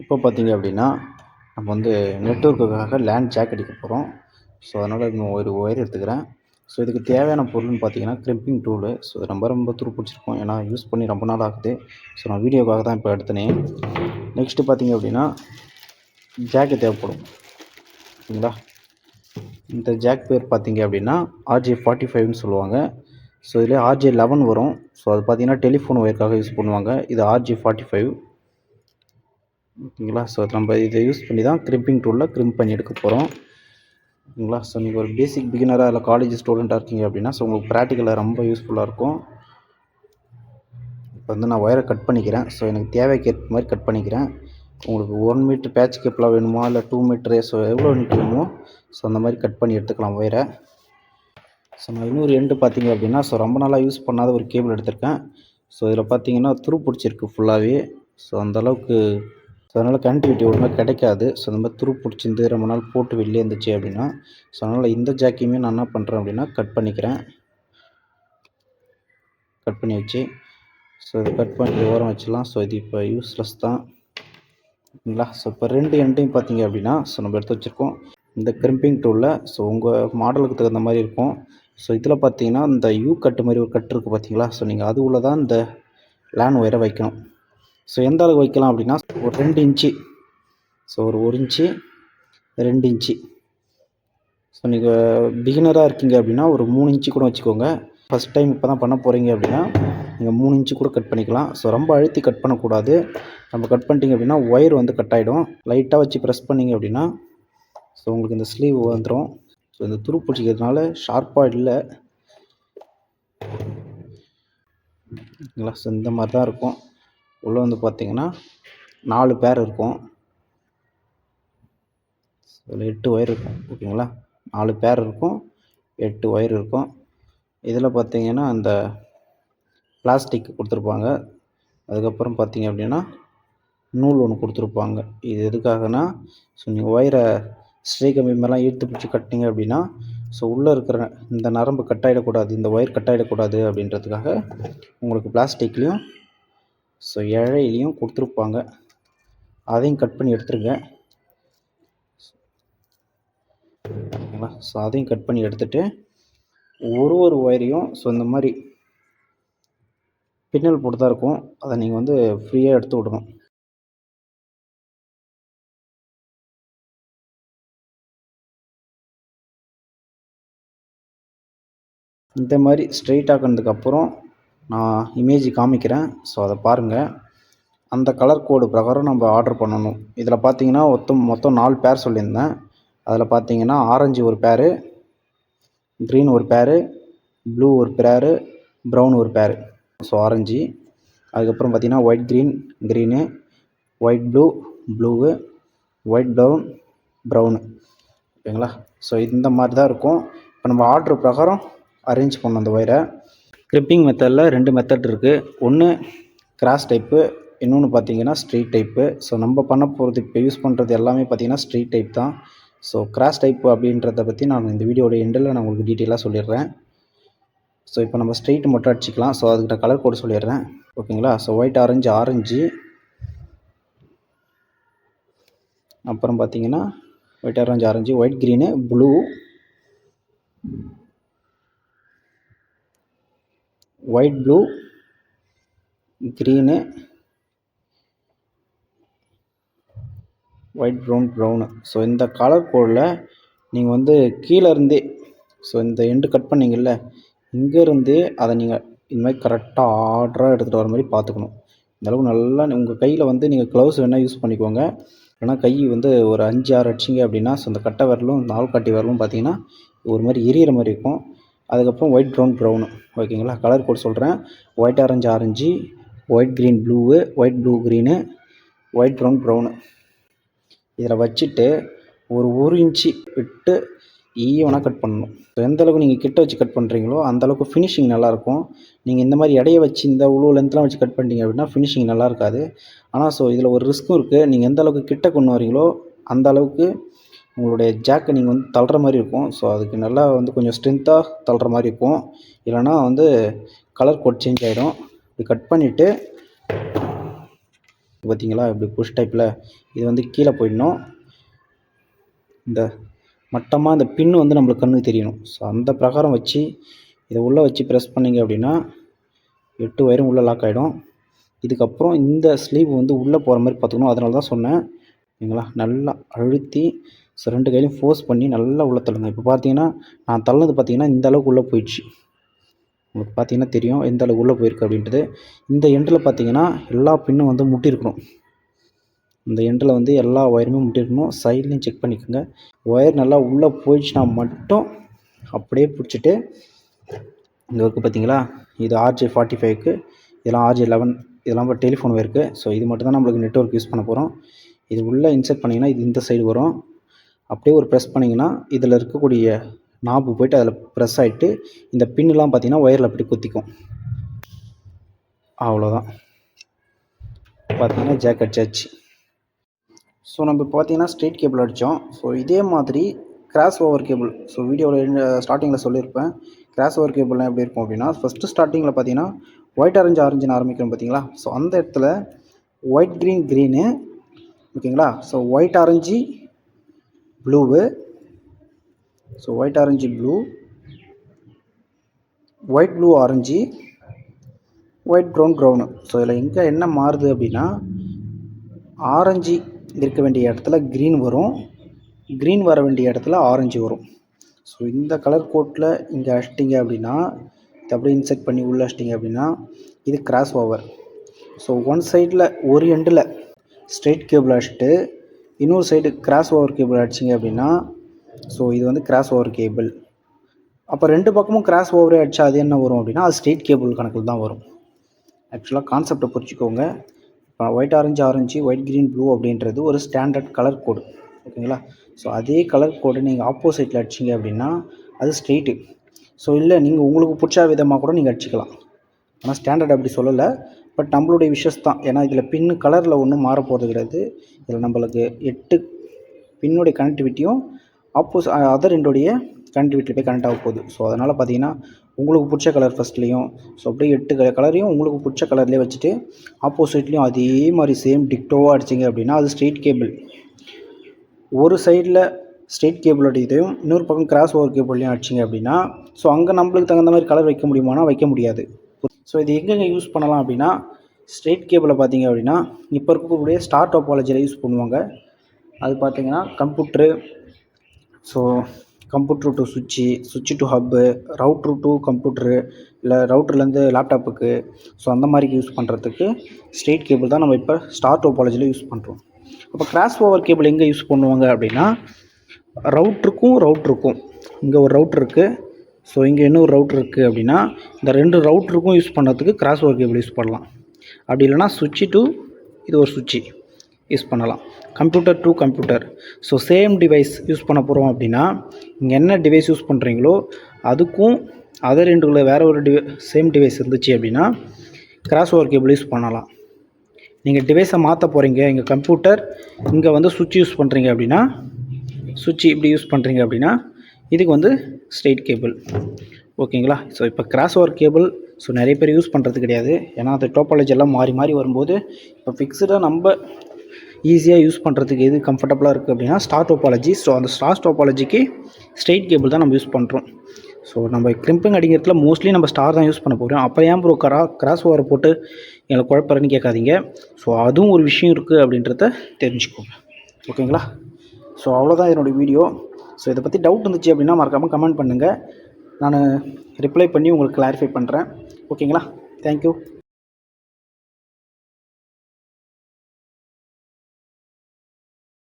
இப்போ பார்த்தீங்க அப்படின்னா நம்ம வந்து நெட்ஒர்க்குக்காக லேண்ட் ஜாக் அடிக்க போகிறோம் ஸோ அதனால் இன்னும் ஒரு ஒயர் எடுத்துக்கிறேன். ஸோ இதுக்கு தேவையான பொருள்னு பார்த்தீங்கன்னா கிரிம்பிங் டூலு ஸோ இது ரொம்ப ரொம்ப துருப்பிடிச்சிருக்கோம் ஏன்னா யூஸ் பண்ணி ரொம்ப நாள் ஆகுது. ஸோ நான் வீடியோக்காக தான் இப்போ எடுத்தினேன் நெக்ஸ்ட்டு பார்த்தீங்க அப்படின்னா ஜாக்கு தேவைப்படும். ஓகேங்களா இந்த ஜாக் பேர் பார்த்தீங்க அப்படின்னா ஆர்ஜே ஃபார்ட்டி ஃபைவ்னு சொல்லுவாங்க. ஸோ இதில் ஆர்ஜே லெவன் வரும். ஸோ அது பார்த்தீங்கன்னா டெலிஃபோன் ஒயருக்காக யூஸ் பண்ணுவாங்க. இது ஆர்ஜே ஃபார்ட்டி ஃபைவ் ஓகேங்களா? ஸோ நம்ம இதை யூஸ் பண்ணி தான் கிரிம்பிங் டூலில் கிரிம்ப் பண்ணி எடுக்க போகிறோம் ஓகேங்களா? ஸோ நீங்கள் ஒரு பேசிக் பிகினராக இல்லை காலேஜ் ஸ்டூடெண்ட்டாக இருக்கீங்க அப்படின்னா ஸோ உங்களுக்கு ப்ராக்டிக்கலாக ரொம்ப யூஸ்ஃபுல்லாக இருக்கும். இப்போ வந்து நான் ஒயரை கட் பண்ணிக்கிறேன். ஸோ எனக்கு தேவைக்கு ஏற்ற மாதிரி கட் பண்ணிக்கிறேன். உங்களுக்கு ஒன் மீட்ரு பேட்ச் கேப்லாம் வேணுமா? இல்லை டூ மீட்ரு ஸோ எவ்வளோ நீட் வேணுமோ? ஸோ அந்த மாதிரி கட் பண்ணி எடுத்துக்கலாம் ஒயரை ஸோ நான் இன்னொரு எண்டு பார்த்தீங்க அப்படின்னா ஸோ ரொம்ப நாளாக யூஸ் பண்ணாத ஒரு கேபிள் எடுத்திருக்கேன். ஸோ இதில் பார்த்தீங்கன்னா துரு பிடிச்சிருக்கு ஃபுல்லாகவே ஸோ அந்தளவுக்கு ஸோ அதனால் கனெக்டிவிட்டி ஒழுங்காக கிடைக்காது. ஸோ அந்த மாதிரி துரு பிடிச்சிருந்து ரொம்ப நாள் போட்டு வெளியே இருந்துச்சு அப்படின்னா ஸோ அதனால் இந்த ஜாக்கியுமே நான் என்ன பண்ணுறேன் அப்படின்னா கட் பண்ணிக்கிறேன். கட் பண்ணி வச்சு ஸோ இது கட் பண்ணி ஓரம் வச்சிடலாம். ஸோ இது இப்போ யூஸ்லெஸ் தான். ஓகேங்களா ஸோ இப்போ ரெண்டு எண்டையும் பார்த்தீங்க அப்படின்னா ஸோ நம்ம எடுத்து வச்சுருக்கோம். இந்த கிரிம்பிங் டூலில் ஸோ உங்கள் மாடலுக்கு தகுந்த மாதிரி இருக்கும். ஸோ இதில் பார்த்தீங்கன்னா இந்த யூ கட்டு மாதிரி ஒரு கட்டு இருக்குது பார்த்தீங்களா? ஸோ நீங்கள் அது உள்ள தான் இந்த லேன் ஒயரை வைக்கணும். ஸோ எந்த அளவுக்கு வைக்கலாம் அப்படின்னா ஒரு ரெண்டு இன்ச்சு. ஸோ ஒரு ஒரு இன்ச்சு ரெண்டு இன்ச்சு. ஸோ நீங்கள் பிகினராக இருக்கீங்க அப்படின்னா ஒரு மூணு இன்ச்சு கூட வச்சுக்கோங்க. ஃபஸ்ட் டைம் இப்போ தான் பண்ண போகிறீங்க அப்படின்னா நீங்கள் மூணு இன்ச்சு கூட கட் பண்ணிக்கலாம். ஸோ ரொம்ப அழுத்தி கட் பண்ணக்கூடாது. நம்ம கட் பண்ணிட்டீங்க அப்படின்னா ஒயர் வந்து கட் ஆகிடும் லைட்டாக வச்சு ப்ரெஸ் பண்ணிங்க அப்படின்னா ஸோ உங்களுக்கு இந்த ஸ்லீவ் வந்துடும் ஸோ இந்த துரு பிடிச்சிக்கிறதுனால ஷார்ப்பாக இல்லை. ஸோ இந்த மாதிரி தான் இருக்கும். உள்ளே வந்து பார்த்தீங்கன்னா நாலு பேர் இருக்கும். இதில் எட்டு ஒயர் இருக்கும் ஓகேங்களா நாலு பேர் இருக்கும் எட்டு ஒயர் இருக்கும். இதில் பார்த்தீங்கன்னா அந்த பிளாஸ்டிக் கொடுத்துருப்பாங்க. அதுக்கப்புறம் பார்த்தீங்க அப்படின்னா நூல் ஒன்று கொடுத்துருப்பாங்க. இது எதுக்காகனா ஸோ நீங்கள் ஒயரை ஸ்ட்ரீ கம்பி மாதிரிலாம் இழுத்து பிடிச்சி கட்டினீங்க அப்படின்னா ஸோ உள்ளே இருக்கிற இந்த நரம்பு கட் ஆகிடக்கூடாது இந்த ஒயர் கட் ஆகிடக்கூடாது அப்படின்றதுக்காக உங்களுக்கு பிளாஸ்டிக்லேயும் ஸோ இழையிலையும் கொடுத்துருப்பாங்க. அதையும் கட் பண்ணி எடுத்துருங்க ஓகேங்களா? ஸோ அதையும் கட் பண்ணி எடுத்துகிட்டு ஒரு ஒரு ஒயரையும் ஸோ இந்த மாதிரி பின்னல் போட்டு தான் இருக்கும். அதை நீங்கள் வந்து ஃப்ரீயாக எடுத்து விடணும். இந்த மாதிரி ஸ்ட்ரெயிட் ஆக்கினதுக்கப்புறம் நான் இமேஜ் காமிக்கிறேன். ஸோ அதை பாருங்கள் அந்த கலர் கோடு பிரகாரம் நம்ம ஆர்டர் பண்ணணும். இதில் பார்த்தீங்கன்னா மொத்தம் மொத்தம் நாலு பேர் சொல்லியிருந்தேன். அதில் பார்த்தீங்கன்னா ஆரஞ்சு ஒரு பேரு க்ரீன் ஒரு பேரு ப்ளூ ஒரு பேரு ப்ரௌன் ஒரு பேரு ஸோ ஆரஞ்சு அதுக்கப்புறம் பார்த்தீங்கன்னா white green green white blue blue white brown brown ஓகேங்களா? ஸோ இந்த மாதிரி தான் இருக்கும். இப்போ நம்ம ஆர்டர் பிரகாரம் அரேஞ்ச் பண்ணணும் அந்த ஒயரை கிரிப்பிங் மெத்தடில் ரெண்டு மெத்தட் இருக்குது ஒன்று கிராஸ் டைப்பு இன்னொன்று பார்த்தீங்கன்னா ஸ்ட்ரீட் டைப்பு ஸோ நம்ம பண்ண போகிறது இப்போ யூஸ் பண்ணுறது எல்லாமே பார்த்தீங்கன்னா ஸ்ட்ரீட் டைப் தான். ஸோ கிராஸ் டைப்பு அப்படின்றத பற்றி நான் இந்த வீடியோட எண்டில் நான் உங்களுக்கு டீட்டெயிலாக சொல்லிடுறேன். ஸோ இப்போ நம்ம ஸ்ட்ரெயிட் மட்டும் அடிச்சிக்கலாம். ஸோ அதுக்கிட்ட கலர் கோடு சொல்லிடுறேன். ஓகேங்களா? ஸோ ஒயிட் ஆரஞ்சு ஆரஞ்சு அப்புறம் பார்த்தீங்கன்னா white orange orange white green blue white blue green white brown brown. So இந்த கலர் கோடில் நீங்கள் வந்து கீழே இருந்தே ஸோ இந்த எண்டு கட் பண்ணிங்கல்ல இங்கேருந்தே அதை நீங்கள் இந்த மாதிரி கரெக்டாக ஆர்டராக எடுத்துகிட்டு வர மாதிரி பார்த்துக்கணும். இந்தளவுக்கு நல்லா உங்கள் கையில் வந்து நீங்கள் க்ளவுஸ் வேணால் யூஸ் பண்ணிக்கோங்க. ஏன்னா கை வந்து ஒரு அஞ்சு ஆறு அடிச்சிங்க அப்படின்னா ஸோ இந்த கட்டை விரலும் இந்த கட்டி விரலும் பார்த்தீங்கன்னா ஒரு மாதிரி எரியிற மாதிரி இருக்கும். அதுக்கப்புறம் ஒயிட் ப்ரௌன் ப்ரௌனு ஓகேங்களா கலர் கோட் சொல்கிறேன் white orange orange white green blue white blue green white brown brown இதில் வச்சுட்டு ஒரு ஒரு இன்ச்சு விட்டு ஈவனாக கட் பண்ணணும். ஸோ எந்த அளவுக்கு நீங்கள் கிட்ட வச்சு கட் பண்ணுறீங்களோ அந்தளவுக்கு ஃபினிஷிங் நல்லாயிருக்கும். நீங்கள் இந்த மாதிரி இடைய வச்சு இந்த இவ்வளோ லென்த்லாம் வச்சு கட் பண்ணிட்டீங்க அப்படின்னா ஃபினிஷிங் நல்லா இருக்காது ஆனால் ஸோ இதில் ஒரு ரிஸ்க்கும் இருக்குது நீங்கள் எந்த அளவுக்கு கிட்ட கொண்டு வரீங்களோ அந்த அளவுக்கு உங்களுடைய ஜாக்கை நீங்கள் வந்து தள்ளுற மாதிரி இருக்கும். ஸோ அதுக்கு நல்லா வந்து கொஞ்சம் ஸ்ட்ரென்த்தாக தள்ளுற மாதிரி இருக்கும். இல்லைனா வந்து கலர் கோட் சேஞ்ச் ஆகிடும் இப்படி கட் பண்ணிவிட்டு பார்த்தீங்களா இப்படி புஷ் டைப்பில் இது வந்து கீழே போயிடணும். இந்த மட்டமாக இந்த பின் வந்து நம்மளுக்கு கண்ணுக்கு தெரியணும். ஸோ அந்த பிரகாரம் வச்சு இதை உள்ளே வச்சு ப்ரெஸ் பண்ணிங்க அப்படின்னா எட்டு வயரும் உள்ளே லாக் ஆகிடும் இதுக்கப்புறம் இந்த ஸ்லீவ் வந்து உள்ளே போகிற மாதிரி பார்த்துக்கணும். அதனால தான் சொன்னேன். சரிங்களா? நல்லா அழுத்தி ஸோ ரெண்டு கையிலையும் ஃபோர்ஸ் பண்ணி நல்லா உள்ளே தள்ளுங்க. இப்போ பார்த்தீங்கன்னா நான் தள்ளது பார்த்தீங்கன்னா இந்த அளவுக்கு உள்ளே போயிடுச்சு. உங்களுக்கு பார்த்தீங்கன்னா தெரியும் எந்த அளவுக்கு உள்ளே போயிருக்கு அப்படின்றது. இந்த எண்டில் பார்த்தீங்கன்னா எல்லா பின்னும் வந்து முட்டியிருக்கணும். இந்த எண்டில் வந்து எல்லா ஒயருமே முட்டியிருக்கணும். சைட்லையும் செக் பண்ணிக்கோங்க. ஒயர் நல்லா உள்ளே போயிடுச்சுன்னா மட்டும் அப்படியே பிடிச்சிட்டு இங்கே இருக்குது பார்த்தீங்களா இது ஆர்ஜே ஃபார்ட்டி ஃபைவ்க்கு இதெல்லாம் ஆர்ஜே லெவன் இதெல்லாம் இப்போ டெலிஃபோன் ஒயருக்கு ஸோ இது மட்டும் தான் நம்மளுக்கு நெட்ஒர்க் யூஸ் பண்ண போகிறோம் இது உள்ளே இன்சர்ட் பண்ணிங்கன்னா இது இந்த சைடு வரும். அப்படியே ஒரு ப்ரெஸ் பண்ணிங்கன்னா இதில் இருக்கக்கூடிய நாபு போயிட்டு அதில் ப்ரெஸ் ஆகிட்டு இந்த பின்னுலாம் பார்த்திங்கன்னா ஒயரில் அப்படி குத்திக்கும். அவ்வளோதான் பார்த்தீங்கன்னா ஜாக்கெட் அடிச்சாச்சு ஸோ நம்ம பார்த்தீங்கன்னா ஸ்ட்ரெயிட் கேபிள் அடித்தோம் ஸோ இதே மாதிரி கிராஸ் ஓவர் கேபிள் ஸோ வீடியோவில் ஸ்டார்டிங்கில் சொல்லியிருப்பேன். கிராஸ் ஓவர் கேபிள்லாம் எப்படி இருக்கும் அப்படின்னா ஃபஸ்ட்டு ஸ்டார்டிங்கில் பார்த்தீங்கன்னா ஒயிட் ஆரஞ்சு ஆரஞ்சுன்னு ஆரம்பிக்கிறோம் பார்த்தீங்களா? ஸோ அந்த இடத்துல ஒயிட் க்ரீன் க்ரீனு ஓகேங்களா so white orange blue so white orange blue white blue orange white brown brown so இதில் எங்கே என்ன மாறுது அப்படின்னா ஆரஞ்சு இருக்க வேண்டிய இடத்துல க்ரீன் வரும். க்ரீன் வர வேண்டிய இடத்துல ஆரஞ்சு வரும். ஸோ இந்த கலர் கோட்டில் இங்கே அடிச்சிட்டிங்க அப்படின்னா இது அப்படியே இன்செக்ட் பண்ணி உள்ளே அடிச்சிட்டிங்க அப்படின்னா இது கிராஸ் ஓவர் ஸோ ஒன் சைடில் ஒரு எண்டில் ஸ்ட்ரெயிட் கேபிள் அடிச்சுட்டு இன்னொரு சைடு கிராஸ் ஓவர் கேபிள் அடிச்சிங்க அப்படின்னா ஸோ இது வந்து கிராஸ் ஓவர் கேபிள் அப்போ ரெண்டு பக்கமும் கிராஸ் ஓவரே அடித்தா அது என்ன வரும் அப்படின்னா அது ஸ்ட்ரெயிட் கேபிள் கணக்கில் தான் வரும். ஆக்சுவலாக கான்செப்டை புரிச்சுக்கோங்க இப்போ white orange orange white green blue அப்படின்றது ஒரு ஸ்டாண்டர்ட் கலர் கோடு ஓகேங்களா ஸோ அதே கலர் கோடு நீங்கள் ஆப்போசிட்டில் அடிச்சிங்க அப்படின்னா அது ஸ்ட்ரெயிட்டு ஸோ இல்லை நீங்கள் உங்களுக்கு பிடிச்ச விதமாக கூட நீங்கள் அடிச்சிக்கலாம். ஆனால் ஸ்டாண்டர்ட் அப்படி சொல்லலை. பட் நம்மளுடைய விஷஸ் தான் ஏன்னா இதில் பின்னு கலரில் ஒன்றும் மாறப்போகிறது கிடையாது இதில் நம்மளுக்கு எட்டு பின்னுடைய கனெக்டிவிட்டியும் ஆப்போஸ் அதர் ரெண்டுடைய கனெக்டிவிட்டியில் போய் கனெக்ட் ஆக போகுது. ஸோ அதனால் பார்த்தீங்கன்னா உங்களுக்கு பிடிச்ச கலர் ஃபஸ்ட்லேயும் ஸோ அப்படியே எட்டு கலரையும் உங்களுக்கு பிடிச்ச கலர்லேயே வச்சுட்டு ஆப்போசிட்லேயும் அதே மாதிரி சேம் டிக்டோவாக அடிச்சிங்க அப்படின்னா அது ஸ்ட்ரெயிட் கேபிள் ஒரு சைடில் ஸ்ட்ரெயிட் கேபிளோட இதையும் இன்னொரு பக்கம் கிராஸ் ஓவர் கேபிள்லையும் அடிச்சிங்க அப்படின்னா ஸோ அங்கே நம்மளுக்கு தகுந்த மாதிரி கலர் வைக்க முடியுமானா வைக்க முடியாது. ஸோ இது எங்கெங்கே யூஸ் பண்ணலாம் அப்படின்னா ஸ்ட்ரெயிட் கேபிளை பார்த்தீங்க அப்படின்னா இப்போ இருக்கக்கூடிய ஸ்டார் டோபாலஜியில் யூஸ் பண்ணுவாங்க. அது பார்த்தீங்கன்னா கம்ப்யூட்ரு ஸோ கம்ப்யூட்ரு டு சுவிட்சு சுவிட்சு to hub router to computer இல்லை ரவுட்டர்லேருந்து லேப்டாப்புக்கு ஸோ அந்த மாதிரி யூஸ் பண்ணுறதுக்கு ஸ்ட்ரெயிட் கேபிள் தான் நம்ம இப்போ ஸ்டார் டோபாலஜியில் யூஸ் பண்ணுறோம் அப்போ கிராஸ் ஓவர் கேபிள் எங்கே யூஸ் பண்ணுவாங்க அப்படின்னா ரவுட்ருக்கும் ரவுட்ருக்கும் இங்கே ஒரு ரவுட்ரு இருக்குது ஸோ இங்கே இன்னொரு ரவுட்ரு இருக்குது அப்படின்னா இந்த ரெண்டு ரவுட்ருக்கும் யூஸ் பண்ணுறதுக்கு கிராஸ் ஒர்க் கேபிள் யூஸ் பண்ணலாம். அப்படி இல்லைனா சுவிட்சு டு இது ஒரு சுவிட்சு யூஸ் பண்ணலாம். Computer to computer so same device use பண்ண போகிறோம் அப்படின்னா இங்கே என்ன டிவைஸ் யூஸ் பண்ணுறீங்களோ அதுக்கும் அதர் ரெண்டுக்குள்ள வேறு ஒரு டிவை சேம் டிவைஸ் இருந்துச்சு அப்படின்னா கிராஸ் ஓவர் கேபிள் யூஸ் பண்ணலாம் நீங்கள் டிவைஸை மாற்ற போகிறீங்க எங்கள் கம்ப்யூட்டர் இங்கே வந்து சுவிட்ச் யூஸ் பண்ணுறீங்க அப்படின்னா சுவிட்ச் இப்படி யூஸ் பண்ணுறீங்க அப்படின்னா இதுக்கு வந்து ஸ்ட்ரெயிட் கேபிள் ஓகேங்களா? ஸோ இப்போ கிராஸ் ஓவர் கேபிள் ஸோ நிறைய பேர் யூஸ் பண்ணுறது கிடையாது. ஏன்னா அந்த டோப்பாலஜி எல்லாம் மாறி மாறி வரும்போது இப்போ ஃபிக்ஸ்டாக நம்ம ஈஸியாக யூஸ் பண்ணுறதுக்கு எது கம்ஃபர்டபுளாக இருக்குது அப்படின்னா ஸ்டார் டோப்பாலஜி ஸோ அந்த ஸ்டார் டோப்பாலஜிக்கு ஸ்ட்ரெயிட் கேபிள் தான் நம்ம யூஸ் பண்ணுறோம் ஸோ நம்ம கிரிம்பிங் அடிக்கிறதுல மோஸ்ட்லி நம்ம ஸ்டார் தான் யூஸ் பண்ண போகிறோம் அப்போ ஏன் ப்ரோ கரா கிராஸ் ஓவரை போட்டு எங்களை குழப்பறேன்னு கேட்காதீங்க. ஸோ அதுவும் ஒரு விஷயம் இருக்குது அப்படின்றத தெரிஞ்சுக்கோங்க. ஓகேங்களா? ஸோ அவ்வளோதான் என்னோடய வீடியோ ஸோ இதை பற்றி டவுட் இருந்துச்சு அப்படின்னா மறக்காமல் கமெண்ட் பண்ணுங்கள் நான் ரிப்ளை பண்ணி உங்களுக்கு கிளாரிஃபை பண்ணுறேன் ஓகேங்களா தேங்க்யூ